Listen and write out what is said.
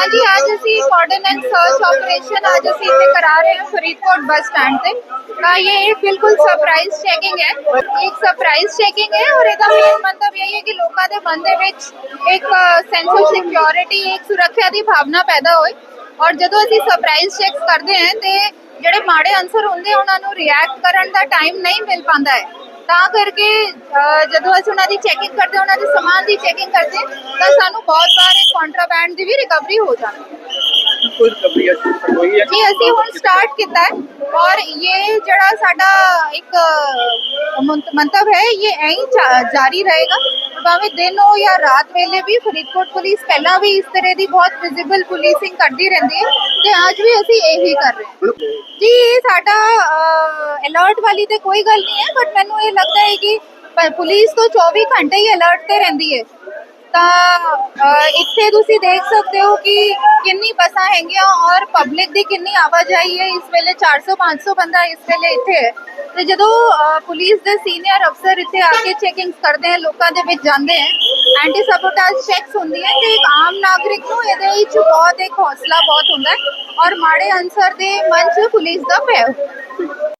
ਹਾਂਜੀ, ਅੱਜ ਅਸੀਂ ਕੋਆਰਡੀਨੇਟ ਸਰਚ ਆਪਰੇਸ਼ਨ ਅੱਜ ਅਸੀਂ ਇੱਥੇ ਕਰਾ ਰਹੇ ਹਾਂ ਫਰੀਦਕੋਟ ਬੱਸ ਸਟੈਂਡ ਤੇ। ਤਾਂ ਇਹ ਇੱਕ ਬਿਲਕੁਲ ਸਰਪ੍ਰਾਈਜ਼ ਚੈਕਿੰਗ ਹੈ। ਇੱਕ ਸਰਪ੍ਰਾਈਜ਼ ਚੈਕਿੰਗ ਹੈ ਔਰ ਇਹਦਾ ਮੇਨ ਮਤਲਬ ਇਹ ਹੈ ਕਿ ਲੋਕਾਂ ਦੇ ਮਨ ਦੇ ਵਿੱਚ ਇੱਕ ਸੈਂਸ ਆਫ ਸਿਕਿਉਰਿਟੀ ਇੱਕ ਸੁਰੱਖਿਆ ਦੀ ਭਾਵਨਾ ਪੈਦਾ ਹੋਏ ਔਰ ਜਦੋਂ ਅਸੀਂ ਸਰਪ੍ਰਾਈਜ਼ ਚੈੱਕ ਕਰਦੇ ਹਾਂ ਤੇ ਜਿਹੜੇ ਮਾੜੇ ਅਨਸਰ ਹੁੰਦੇ ਉਹਨਾਂ ਨੂੰ ਰਿਐਕਟ ਕਰਨ ਦਾ ਟਾਈਮ ਨਹੀਂ ਮਿਲ ਪਾਉਂਦਾ ਹੈ। ਤਾਂ ਕਰਕੇ ਜਦੋਂ ਅਸੀਂ ਉਹਨਾਂ ਦੀ ਚੈਕਿੰਗ ਕਰਦੇ ਹਾਂ, ਉਹਨਾਂ ਦੇ ਸਮਾਨ ਦੀ ਚੈਕਿੰਗ ਕਰਦੇ ਤਾਂ ਸਾਨੂੰ ਬਹੁਤ ਵਾਰ ਇਹ ਕੰਟਰਾਬੈਂਡ ਦੀ ਵੀ ਰਿਕਵਰੀ ਹੋ ਜਾਂਦੀ ਹੈ। ਕੋਈ ਰਿਕਵਰੀ ਹੋਈ ਹੈ? ਜੀ ਅਸੀਂ ਹੁਣ ਸਟਾਰਟ ਕੀਤਾ ਹੈ ਔਰ ਇਹ ਜਿਹੜਾ ਸਾਡਾ ਇੱਕ ਮੰਤਵ ਹੈ ਇਹ ਐਂ ਜਾਰੀ ਰਹੇਗਾ। ਭਾਵੇਂ ਦਿਨ ਹੋ ਜਾਂ ਰਾਤ ਵੇਲੇ ਵੀ ਫਰੀਦਕੋਟ ਪੁਲਿਸ ਪਹਿਲਾਂ ਵੀ ਇਸ ਤਰ੍ਹਾਂ ਦੀ ਬਹੁਤ ਵਿਜ਼ੀਬਲ ਪੁਲਿਸਿੰਗ ਕਰਦੀ ਰਹਿੰਦੀ ਹੈ ਤੇ ਅੱਜ ਵੀ ਅਸੀਂ ਇਹੀ ਕਰ ਰਹੇ ਹਾਂ। ਜੀ ਸਾਡਾ ਅਲਰਟ ਵਾਲੀ ਤੇ ਕੋਈ ਗੱਲ ਨਹੀਂ ਹੈ ਬਟ ਮੈਨੂੰ ਇਹ ਲੱਗਦਾ ਹੈ ਕਿ ਪੁਲਿਸ ਤੋਂ 24 ਘੰਟੇ ਹੀ ਅਲਰਟ ਤੇ ਰਹਿੰਦੀ ਹੈ। ਤਾਂ ਇੱਥੇ ਤੁਸੀਂ ਦੇਖ ਸਕਦੇ ਹੋ ਕਿ ਕਿੰਨੀ ਬੱਸਾਂ ਹੈਗੀਆਂ ਔਰ ਪਬਲਿਕ ਦੀ ਕਿੰਨੀ ਆਵਾਜਾਈ ਹੈ। ਇਸ ਵੇਲੇ 400 500 ਬੰਦਾ ਇਸ ਵੇਲੇ ਇੱਥੇ ਹੈ। ਤੇ ਜਦੋਂ ਪੁਲਿਸ ਦੇ ਸੀਨੀਅਰ ਅਫਸਰ ਇੱਥੇ ਆ ਕੇ ਚੈਕਿੰਗ ਕਰਦੇ ਹੈ, ਲੋਕਾਂ ਦੇ ਵਿੱਚ ਜਾਂਦੇ ਹੈ ਐਂਟੀ ਸਬੋਟਾਜ ਚੈਕਸ ਹੁੰਦੀ ਹੈ, ਤੇ ਇੱਕ ਆਮ ਨਾਗਰਿਕ ਨੂੰ ਇਹਦੇ ਵਿੱਚ ਬਹੁਤ ਇੱਕ ਹੌਸਲਾ ਬਹੁਤ ਹੁੰਦਾ ਹੈ ਔਰ ਮਾੜੇ ਅਨਸਰ ਦੇ ਮਨ 'ਚ ਪੁਲਿਸ ਦਾ ਭੈ